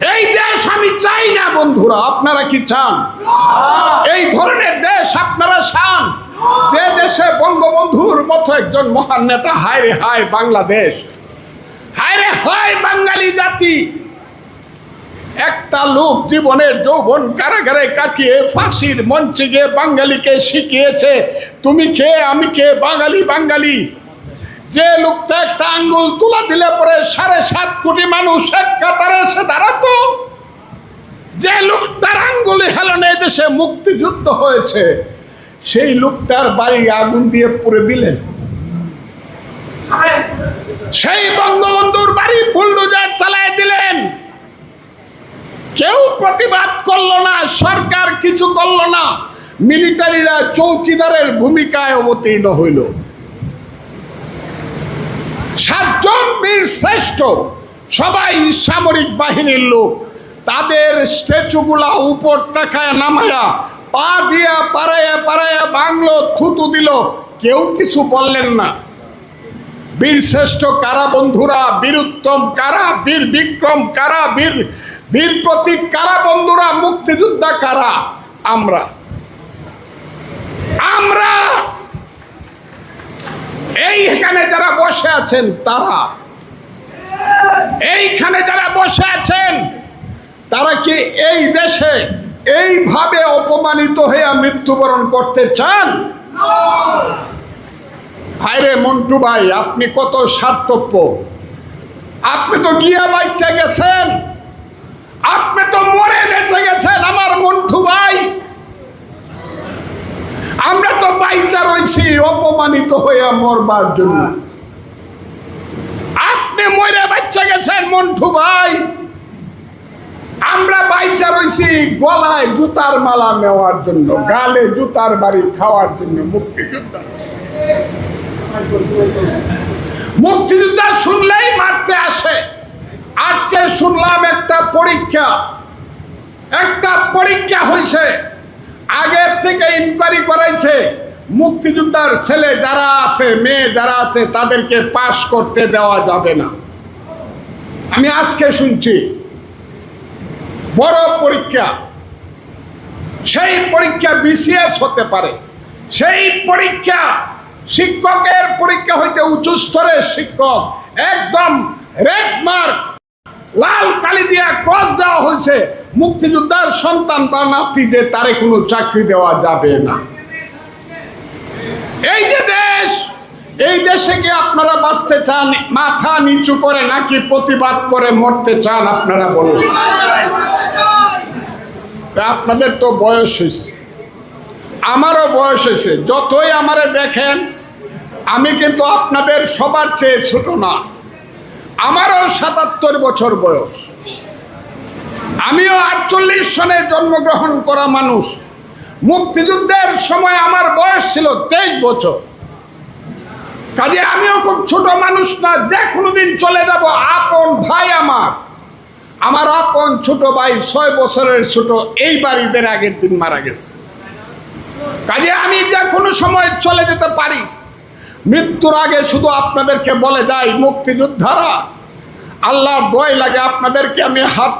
এই দেশ আমি চাই না, বন্ধুরা, আপনারা কি চান? এই ধরনের দেশ আপনারা চান? যে দেশে বঙ্গবন্ধুর মতো একজন মহান নেতা, হায় রে হায়, বাংলাদেশ। হায় রে হায়, বাঙালি জাতি। একটা লোক জীবনের যৌবন কারাগারে কাটিয়ে ফাঁসির মঞ্চে গিয়ে বাঙালিকে শিখিয়েছে, তুমি কে? আমি কে? বাঙালি বাঙালি। যে লোকটা একটা আঙ্গুল তুলা দিলে পরে সাড়ে সাত কোটি মানুষ এক কাতারে এসে দাঁড়াতো, যে লোকটার আঙ্গুলে হেলনে দেশে মুক্তিযুদ্ধ হয়েছে, সেই লোকটার বাড়ি আগুন দিয়ে পুড়ে দিলেন। সেই বঙ্গবন্ধুর বাড়ি বুলডোজার চালায় দিলেন। কেউ প্রতিবাদ করল না, সরকার কিছু করল না, মিলিটারিরা চৌকিদারের ভূমিকায় অবতীর্ণ হইল। সাতজন বীর শ্রেষ্ঠ, সবাই সামরিক বাহিনীর লোক। তাদের স্ট্যাচুগুলা উপর তাকায় নামায়া, পা দিয়া পাড়াইয়া পাড়াইয়া বাংলো থুতু দিল। কেউ কিছু বললেন না। বীর শ্রেষ্ঠ কারা বন্ধুরা? বীরুত্তম কারা? বীর বিক্রম কারা? বীর বীর প্রতীক কারা বন্ধুরা? মুক্তিযোদ্ধা কারা? আমরা এইখানে যারা বসে আছেন তারা। এইখানে যারা বসে আছেন, তারা কি এই দেশে এইভাবে অপমানিত হয়ে মৃত্যুবরণ করতে চান? হায়রে মন্টু ভাই, আপনি কত স্বার্থপ্য আপনি তো গিয়া বাচ্চা গেছেন। আপনি তো মরে বেঁচে গেছেন, আমার মন্টু ভাই। আমরা তো বাইচা রয়েছি অপমানিত হইয়া মরবার জন্য। মরে বাচ্চা গেছেন মন্টু ভাই। আমরা বাইচা রয়েছি গলায় জুতার মালা নেওয়ার জন্য গালে জুতার বাড়ি খাওয়ার জন্য মুক্তিযোদ্ধা। মুক্তিযোদ্ধা শুনলেই মারতে আসে। আজকে শুনলাম একটা পরীক্ষা। একটা পরীক্ষা হয়েছে আগের থেকে ইনকোয়ারি করাইছে মুক্তিযোদ্ধার ছেলে যারা আছে, মেয়ে যারা আছে, তাদেরকে পাশ করতে দেওয়া যাবে না। আমি আজকে শুনছি, বড় পরীক্ষা। সেই পরীক্ষা বিসিএস হতে পারে। সেই পরীক্ষা শিক্ষকের পরীক্ষা হইতে উঁচু স্তরের শিক্ষক, একদম রেড মার্ক লাল কালি দিয়া ক্রস দেওয়া হয়েছে মুক্তিযোদ্ধার সন্তান বা নাতি যে, তারে কোনো চাকরি দেওয়া যাবে না। এই যে দেশ, এই দেশে কি আপনারা বাঁচতে চান, মাথা নিচু করে নাকি প্রতিবাদ করে মরতে চান আপনারা বলুন? আপনাদের তো বয়স হয়েছে। আমারও বয়স হয়েছে। যতই আমারে দেখেন, আমি কিন্তু আপনাদের সবার চেয়ে ছোট না। আমারও সাতাত্তর বছর বয়স। আমিও আটচল্লিশ সনে জন্মগ্রহণ করা মানুষ। মুক্তিযুদ্ধের সময় আমার বয়স ছিল তেইশ বছর। কাজে আমিও খুব ছোট মানুষ না, যে কোনো দিন চলে যাব, আপন ভাই আমার। আমার আপন ছোট ভাই ছয় বছরের ছোট, এই বাড়িদের আগের দিন মারা গেছে। কাজে আমি যে কোনো সময় চলে যেতে পারি। মৃত্যুর আগে শুধু আপনাদেরকে বলে যাই, মুক্তিযোদ্ধারা, আল্লাহর দোয়াই লাগে আপনাদেরকে, আমি হাত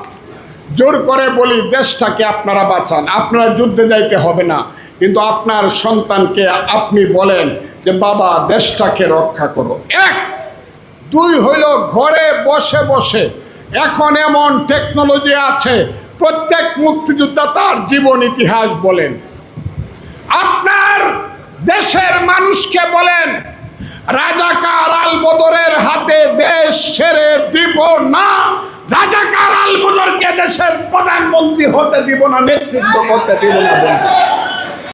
জোর করে বলি, দেশটাকে আপনারা বাঁচান। আপনারা যুদ্ধে যাইতে হবে না। কিন্তু আপনার সন্তানকে আপনি বলেন যে, বাবা, দেশটাকে রক্ষা করো। এক, দুই হইল ঘরে বসে বসে। এখন এমন টেকনোলজি আছে, প্রত্যেক মুক্তিযোদ্ধা তার জীবন ইতিহাস বলেন। আপনার দেশের মানুষকে বলেন, রাজাকার আল বদরের হাতে দেশ ছেড়ে দিব না। রাজাকার আল বদরকে দেশের প্রধানমন্ত্রী হতে দিব না নেতৃত্ব করতে দিব না।